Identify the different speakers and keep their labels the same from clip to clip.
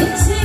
Speaker 1: It's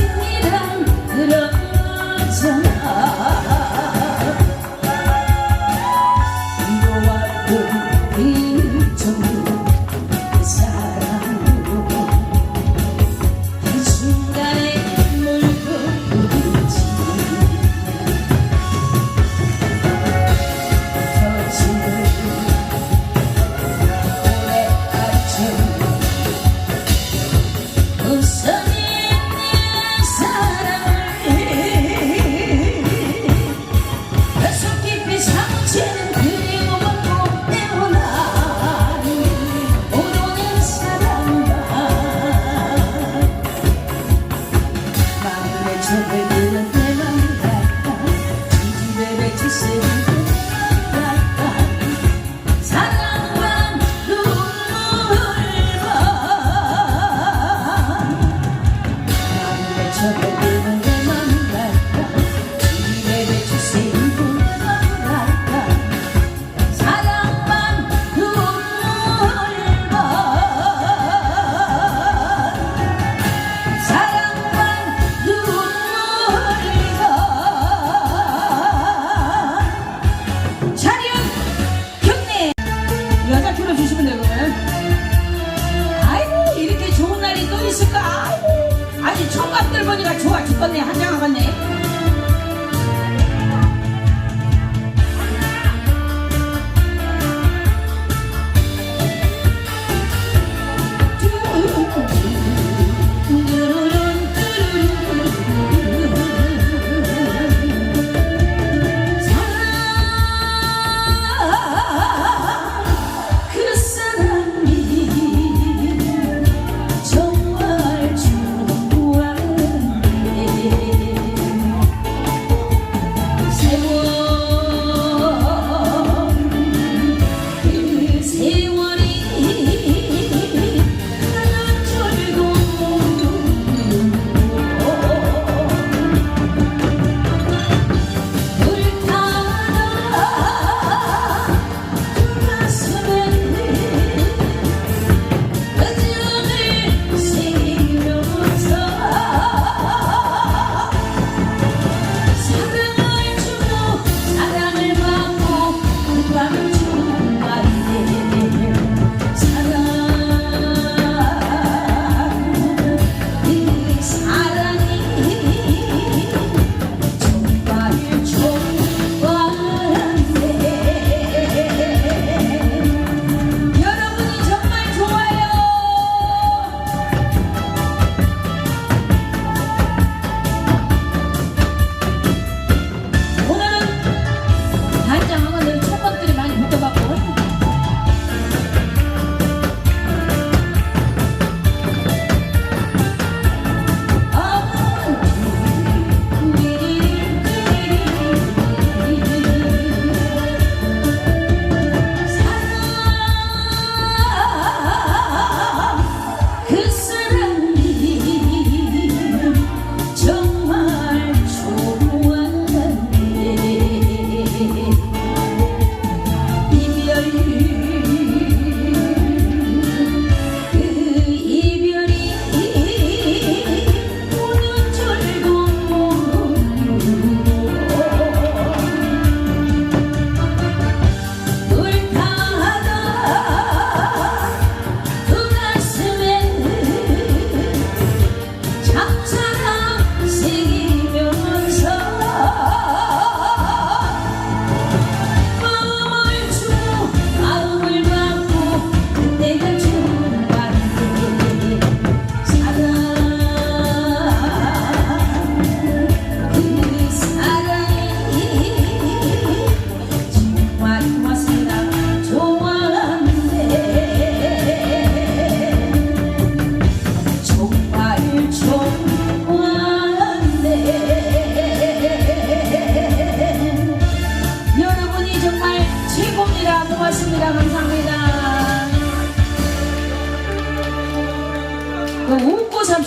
Speaker 1: 한장 하겠네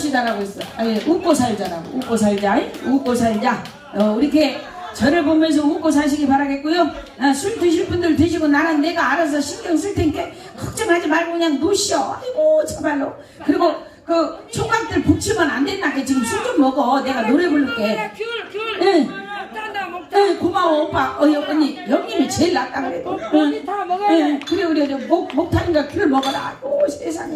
Speaker 1: 삽시다라고 있어. 아니 웃고 살자라고 웃고 살자 이? 웃고 살자. 어, 이렇게 저를 보면서 웃고 사시기 바라겠고요. 아, 술 드실 분들 드시고 나는 내가 알아서 신경 쓸 테니까 걱정하지 말고 그냥 노시오. 아이고 참말로. 그리고 그 총각들 붙이면 안 된다. 지금 술 좀 먹어. 내가 노래 부를게.
Speaker 2: 귤, 귤.
Speaker 1: 응. 고마워 오빠. 어 언니 형님이 제일 낫다 그래도.
Speaker 2: 언니 다 먹어야 돼.
Speaker 1: 응. 그래 그래. 목, 목 타니까 귤 먹어라. 아이고 세상에